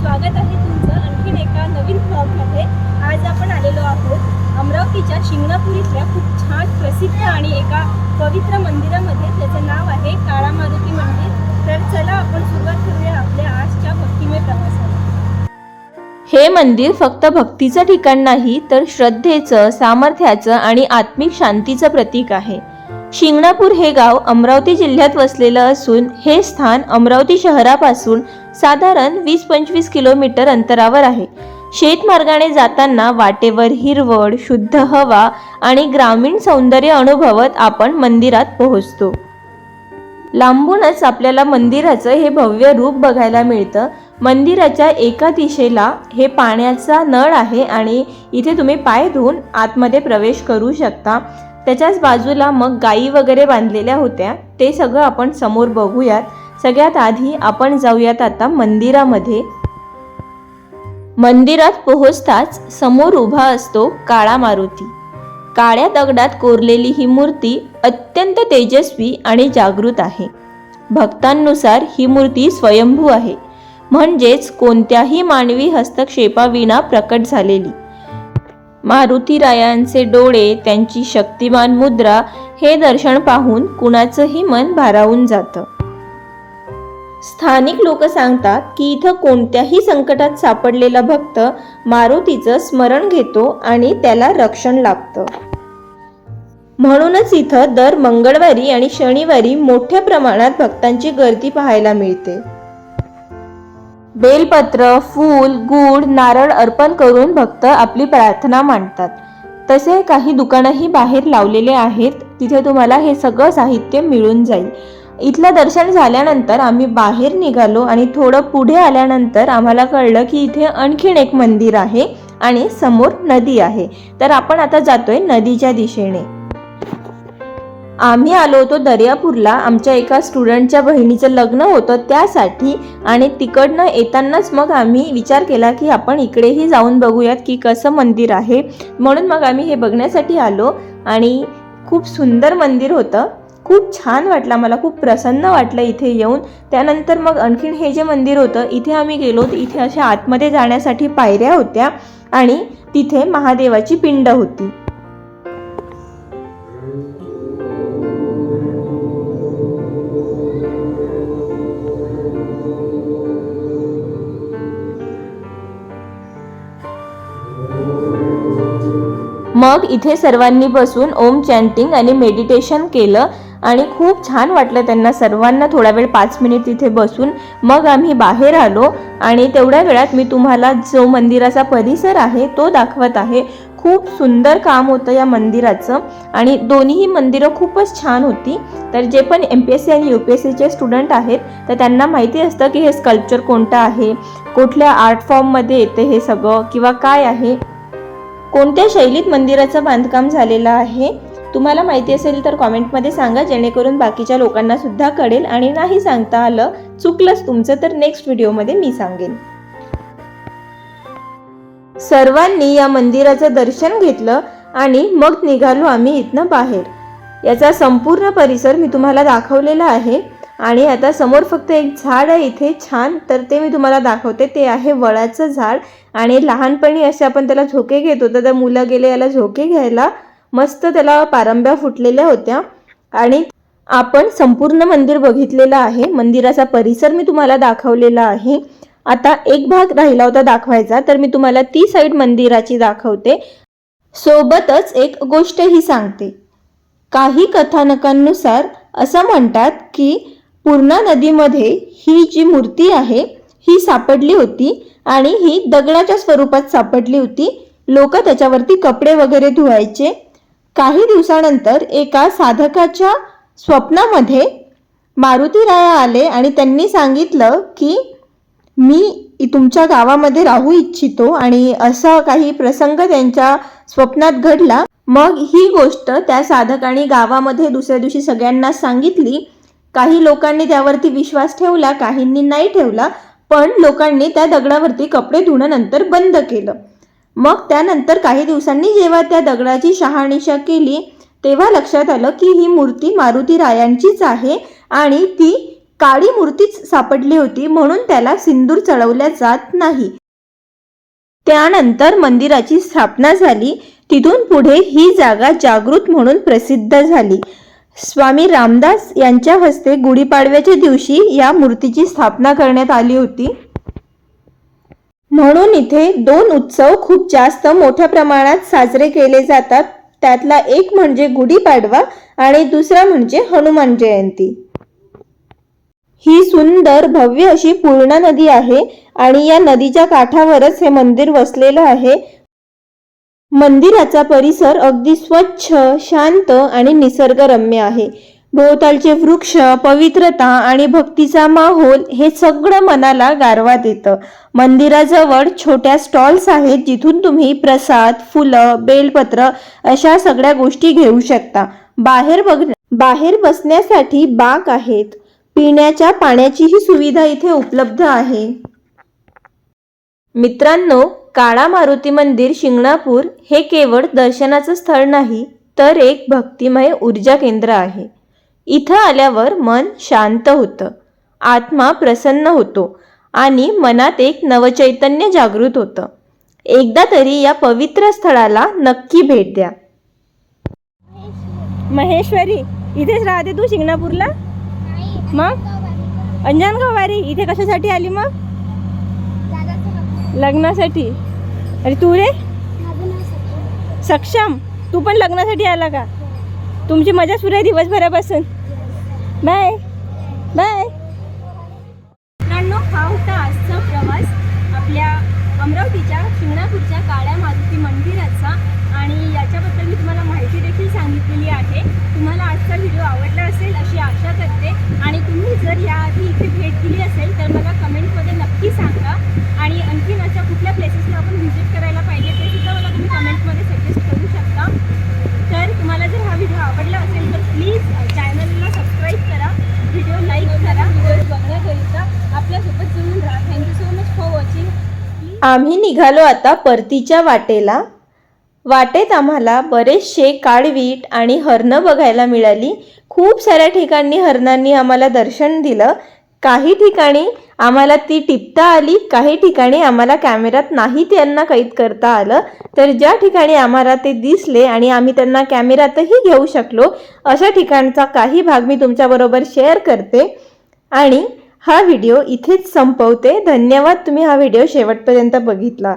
स्वागत आहे तुमचं आणखीन एका नवीन ब्लॉगमध्ये आज आपण आलेलो आहोत अमरावतीच्या शिंगणापूरीतल्या खूप छान प्रसिद्ध आणि एका पवित्र मंदिरामध्ये. त्याचं नाव आहे काळा मारुती मंदिर. तर चला आपण सुरुवात करूया आपल्या आजच्या भक्तिमय प्रवासाला. हे मंदिर फक्त भक्तीचं ठिकाण नाही तर श्रद्धेचं सामर्थ्याचं आणि आत्मिक शांतीचं प्रतीक आहे. शिंगणापूर हे गाव अमरावती जिल्ह्यात वसलेलं असून हे स्थान अमरावती शहरापासून साधारण वीस पंचवीस किलोमीटर अंतरावर आहे. शेतमार्गाने जाताना वाटेवर हिरवळ शुद्ध हवा आणि ग्रामीण सौंदर्य अनुभवत आपण मंदिरात पोहोचतो. लांबूनच आपल्याला मंदिराचं हे भव्य रूप बघायला मिळतं. मंदिराच्या एका दिशेला हे पाण्याचा नळ आहे आणि इथे तुम्ही पाय धुवून आतमध्ये प्रवेश करू शकता. त्याच्याच बाजूला मग गायी वगैरे बांधलेल्या होत्या. ते सगळं आपण समोर बघूयात. सगळ्यात आधी आपण जाऊयात आता मंदिरामध्ये. मंदिरात पोहोचताच समोर उभा असतो काळा मारुती. काळ्या दगडात कोरलेली ही मूर्ती अत्यंत तेजस्वी आणि जागृत आहे. भक्तांनुसार ही मूर्ती स्वयंभू आहे. म्हणजेच कोणत्याही मानवी हस्तक्षेपाविना प्रकट झालेली. मारुतीरायांचे डोळे त्यांची शक्तिमान मुद्रा हे दर्शन पाहून कुणाचंही मन भारावून जातं. स्थानिक लोक सांगतात की इथं कोणत्याही संकटात सापडलेला भक्त मारुतीचं स्मरण घेतो आणि त्याला रक्षण लाभतं. म्हणूनच इथं दर मंगळवारी आणि शनिवारी मोठ्या प्रमाणात भक्तांची गर्दी पाहायला मिळते. बेलपत्र फूल गूळ नारळ अर्पण करून भक्त आपली प्रार्थना मांडतात. तसे काही दुकानंही बाहेर लावलेले आहेत. तिथे तुम्हाला हे सगळं साहित्य मिळून जाईल. इथलं दर्शन झाल्यानंतर आम्ही बाहेर निघालो आणि थोडं पुढे आल्यानंतर आम्हाला कळलं की इथे आणखीन एक मंदिर आहे आणि समोर नदी आहे. तर आपण आता जातोय नदीच्या दिशेने. आम्ही आलो होतो दर्यापूरला. आमच्या एका स्टुडंटच्या बहिणीचं लग्न होतं त्यासाठी आणि तिकडनं येतानाच मग आम्ही विचार केला की आपण इकडेही जाऊन बघूयात की कसं मंदिर आहे. म्हणून मग आम्ही हे बघण्यासाठी आलो आणि खूप सुंदर मंदिर होतं. खूप छान वाटलं मला खूप प्रसन्न वाटलं इथे येऊन. त्यानंतर मग आणखीन हे जे मंदिर होतं इथे आम्ही गेलो. इथे अशा आतमध्ये जाण्यासाठी पायऱ्या होत्या आणि तिथे महादेवाची पिंड होती. मग इथे सर्वांनी बसून ओम चॅन्टिंग आणि मेडिटेशन केलं आणि खूप छान वाटलं त्यांना सर्वांना. थोडा वेळ पाच मिनिट तिथे बसून मग आम्ही बाहेर आलो आणि तेवढ्या वेळात मी तुम्हाला जो मंदिराचा परिसर आहे तो दाखवत आहे. खूप सुंदर काम होतं या मंदिराचं आणि दोन्हीही मंदिरं खूपच छान होती. तर जे पण एम पी एस सी आणि यू पी एस सीचे स्टुडंट आहेत तर त्यांना माहिती असतं की हे स्कल्पचर कोणतं आहे कुठल्या आर्ट फॉर्ममध्ये येते हे सगळं किंवा काय आहे. कोणत्या शैलीत मंदिराचं बांधकाम झालेलं आहे? तुम्हाला माहिती असेल तर कॉमेंटमध्ये सांगा जेणेकरून बाकीच्या लोकांना सुद्धा कळेल आणि नाही सांगता आलं चुकलंच तुमचं तर नेक्स्ट व्हिडिओमध्ये मी सांगेन. सर्वांनी या मंदिराचं दर्शन घेतलं आणि मग निघालो आम्ही इथनं बाहेर. याचा संपूर्ण परिसर मी तुम्हाला दाखवलेला आहे. आणि आता समोर फक्त एक झाड आहे इथे छान. तर ते मी तुम्हाला दाखवते. ते आहे वळाचं झाड आणि लहानपणी असे आपण त्याला झोके घेत होतो. तर मुलं गेले याला झोके घ्यायला. मस्त त्याला पारंब्या फुटलेल्या होत्या. आणि आपण संपूर्ण मंदिर बघितलेलं आहे. मंदिराचा परिसर मी तुम्हाला दाखवलेला आहे. आता एक भाग राहिला होता दाखवायचा. तर मी तुम्हाला ती साईड मंदिराची दाखवते. सोबतच एक गोष्टही सांगते. काही कथानकांनुसार असं म्हणतात की पूर्णा नदीमध्ये ही जी मूर्ती आहे ही सापडली होती आणि ही दगडाच्या स्वरूपात सापडली होती. लोक त्याच्यावरती कपडे वगैरे धुवायचे. काही दिवसानंतर एका साधकाच्या स्वप्नामध्ये मारुतीराया आले आणि त्यांनी सांगितलं की मी तुमच्या गावामध्ये राहू इच्छितो आणि असा काही प्रसंग त्यांच्या स्वप्नात घडला. मग ही गोष्ट त्या साधकाने गावामध्ये दुसऱ्या दिवशी सगळ्यांना सांगितली. काही लोकांनी त्यावरती विश्वास ठेवला काहींनी नाही ठेवला पण लोकांनी त्या दगडावरती कपडे धुणं नंतर बंद केलं. मग त्यानंतर काही दिवसांनी जेव्हा त्या दगडाची शहानिशा केली तेव्हा लक्षात आलं की ही मूर्ती मारुती रायांचीच आहे आणि ती काळी मूर्तीच सापडली होती म्हणून त्याला सिंदूर चढवल्या जात नाही. त्यानंतर मंदिराची स्थापना झाली. तिथून पुढे ही जागा जागृत म्हणून प्रसिद्ध झाली. स्वामी रामदास यांच्या हस्ते गुढीपाडव्याच्या दिवशी या मूर्तीची स्थापना करण्यात आली होती. म्हणून इथे दोन उत्सव खूप जास्त मोठ्या प्रमाणात साजरे केले जातात. त्यातला एक म्हणजे गुढीपाडवा आणि दुसरा म्हणजे हनुमान जयंती. ही सुंदर भव्य अशी पूर्णा नदी आहे आणि या नदीच्या काठावरच हे मंदिर वसलेलं आहे. मंदिराचा परिसर अगदी स्वच्छ शांत आणि निसर्गरम्य आहे. भोवतालचे वृक्ष पवित्रता आणि भक्तीचा माहोल हे सगळं मनाला गारवा देतं. मंदिराजवळ छोट्या स्टॉल्स आहेत जिथून तुम्ही प्रसाद फुलं बेलपत्र अशा सगळ्या गोष्टी घेऊ शकता. बाहेर बघ बाहेर बसण्यासाठी बाक आहेत. पिण्याच्या पाण्याचीही सुविधा इथे उपलब्ध आहे. मित्रांनो काळा मारुती मंदिर शिंगणापूर हे केवळ दर्शनाचं स्थळ नाही तर एक भक्तिमय ऊर्जा केंद्र आहे. इथं आल्यावर मन शांत होतं आत्मा प्रसन्न होतो आणि मनात एक नवचैतन्य जागृत होतं. एकदा तरी या पवित्र स्थळाला नक्की भेट द्या. महेश्वरी इथेच राहते तू शिंगणापूरला? मग? अंजनगाव वारी इथे कशासाठी आली मग? लग्नासाठी. अरे तू रे? सक्षम. तू पण लग्नासाठी आला का? तुमची मजा सुरू आहे दिवसभरापासून. बाय बाय मित्रांनो हा होता आजचा प्रवास. आपल्या अमरावतीच्या शिंगणापूरच्या काळ्या मारुती मंदिराचा. आणि याच्याबद्दल मी तुम्हाला माहिती देखील सांगितलेली आहे. तुम्हाला आजचा व्हिडिओ आवडला असेल अशी आशा करते आणि तुम्ही जर याआधी इथे भेट दिली असेल तर मला कमेंटमध्ये नक्की सांगा आणि आणखीन अशा कुठल्या प्लेसेसला आपण व्हिजिट करायला पाहिजे ते सुद्धा मला तुम्ही कमेंटमध्ये सजेस्ट करू शकता तर तुम्हाला जर हा व्हिडिओ आवडला असेल तर प्लीज चॅनलला सबस्क्राईब करा व्हिडिओ लाईक करा व्हिडिओ बघण्याकरिता आपल्यासोबत जुळून राहा thank you so much for watching आम्ही निघालो आता परतीच्या वाटेला. वाटेत आम्हाला बरेचसे काळवीट आणि हरणं बघायला मिळाली. खूप साऱ्या ठिकाणी हरणांनी आम्हाला दर्शन दिलं. काही ठिकाणी आम्हाला ती टिपता आली काही ठिकाणी आम्हाला कॅमेऱ्यात नाही त्यांना कैद करता आलं. तर ज्या ठिकाणी आम्हाला ते दिसले आणि आम्ही त्यांना कॅमेऱ्यातही घेऊ शकलो अशा ठिकाणचा काही भाग मी तुमच्याबरोबर शेअर करते. आणि हा व्हिडिओ इथेच संपवते. धन्यवाद तुम्ही हा व्हिडिओ शेवटपर्यंत बघितला.